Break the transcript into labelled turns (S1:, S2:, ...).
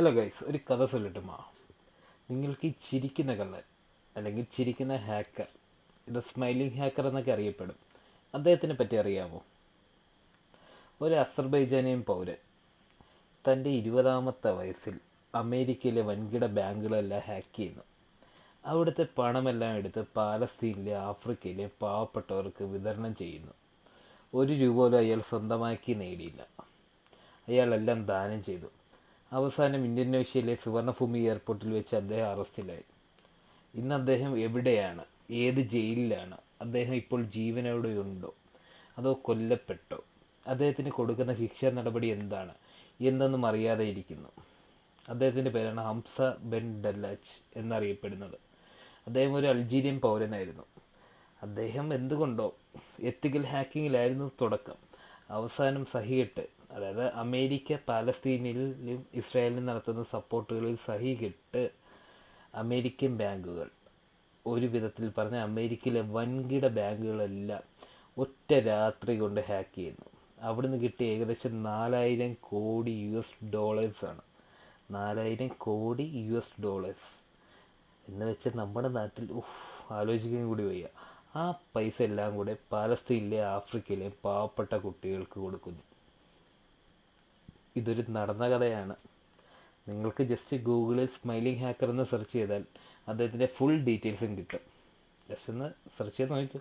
S1: Hello guys ഒരു കഥ ചൊല്ലട്ടുമാ നിങ്ങൾക്ക് ഈ ചിരിക്കുന്ന കള്ളൻ അല്ലെങ്കിൽ ചിരിക്കുന്ന ഹാക്കർ ഇത് സ്മൈലിംഗ് ഹാക്കർ എന്നൊക്കെ അറിയപ്പെടും. അദ്ദേഹത്തിനെ പറ്റി അറിയാമോ ഒരു അസർബൈജാനിയൻ പൗരൻ. തന്റെ ഇരുപതാമത്തെ വയസ്സിൽ അമേരിക്കയിലെ വൻകിട ബാങ്കുകളെല്ലാം ഹാക്ക് ചെയ്യുന്നു. അവിടുത്തെ പണമെല്ലാം എടുത്ത് പാലസ്തീനിലെ ആഫ്രിക്കയിലെ പാവപ്പെട്ടവർക്ക് വിതരണം ചെയ്യുന്നു. ഒരു രൂപ പോലും അയാൾ സ്വന്തമാക്കി നേടിയില്ല. അയാളെല്ലാം ദാനം ചെയ്തു. അവസാനം ഇന്തോനേഷ്യയിലെ സുവർണഭൂമി എയർപോർട്ടിൽ വെച്ച് അദ്ദേഹം അറസ്റ്റിലായി. ഇന്ന് അദ്ദേഹം എവിടെയാണ്? ഏത് ജയിലിലാണ്? അദ്ദേഹം ഇപ്പോൾ ജീവനോടെ ഉണ്ടോ? അതോ കൊല്ലപ്പെട്ടോ? അദ്ദേഹത്തിന് കൊടുക്കുന്ന ശിക്ഷ നടപടി എന്താണ്? എന്തൊന്നും അറിയാതെ ഇരിക്കുന്നു. അദ്ദേഹത്തിന്റെ പേരാണ് ഹംസ ബെൻ ഡല്ലാച്ച് എന്നറിയപ്പെടുന്നത്. അദ്ദേഹം ഒരു അൾജീരിയൻ പൗരനായിരുന്നു. അദ്ദേഹം എന്തുകൊണ്ടോ എത്തിക്കൽ ഹാക്കിങ്ങിലായിരുന്നു തുടക്കം. അവസാനം സഹിയിട്ട് അതായത് അമേരിക്ക പാലസ്തീനിലും ഇസ്രായേലിനും നടത്തുന്ന സപ്പോർട്ടുകളിൽ സഹികെട്ട് അമേരിക്കൻ ബാങ്കുകൾ. ഒരു വിധത്തിൽ പറഞ്ഞ അമേരിക്കയിലെ വൻകിട ബാങ്കുകളെല്ലാം ഒറ്റ രാത്രി കൊണ്ട് ഹാക്ക് ചെയ്യുന്നു. അവിടുന്ന് കിട്ടിയ ഏകദേശം നാലായിരം കോടി യു എസ് ഡോളേഴ്സാണ് നാലായിരം കോടി യു എസ് ഡോളേഴ്സ്. എന്ന് വെച്ചാൽ നമ്മുടെ നാട്ടിൽ ആലോചിക്കാൻ കൂടി വയ്യ. ആ പൈസ എല്ലാം കൂടെ പാലസ്തീനിലെ ആഫ്രിക്കയിലെ പാവപ്പെട്ട കുട്ടികൾക്ക് കൊടുക്കുന്നു. ഇതൊരു നടന്ന കഥയാണ് നിങ്ങൾക്ക് ജസ്റ്റ് ഗൂഗിളിൽ സ്മൈലിംഗ് ഹാക്കർ എന്ന് സെർച്ച് ചെയ്താൽ അദ്ദേഹത്തിന്റെ ഫുൾ ഡീറ്റെയിൽസും കിട്ടും. ജസ്റ്റ് ഒന്ന് സെർച്ച് ചെയ്ത് നോക്കൂ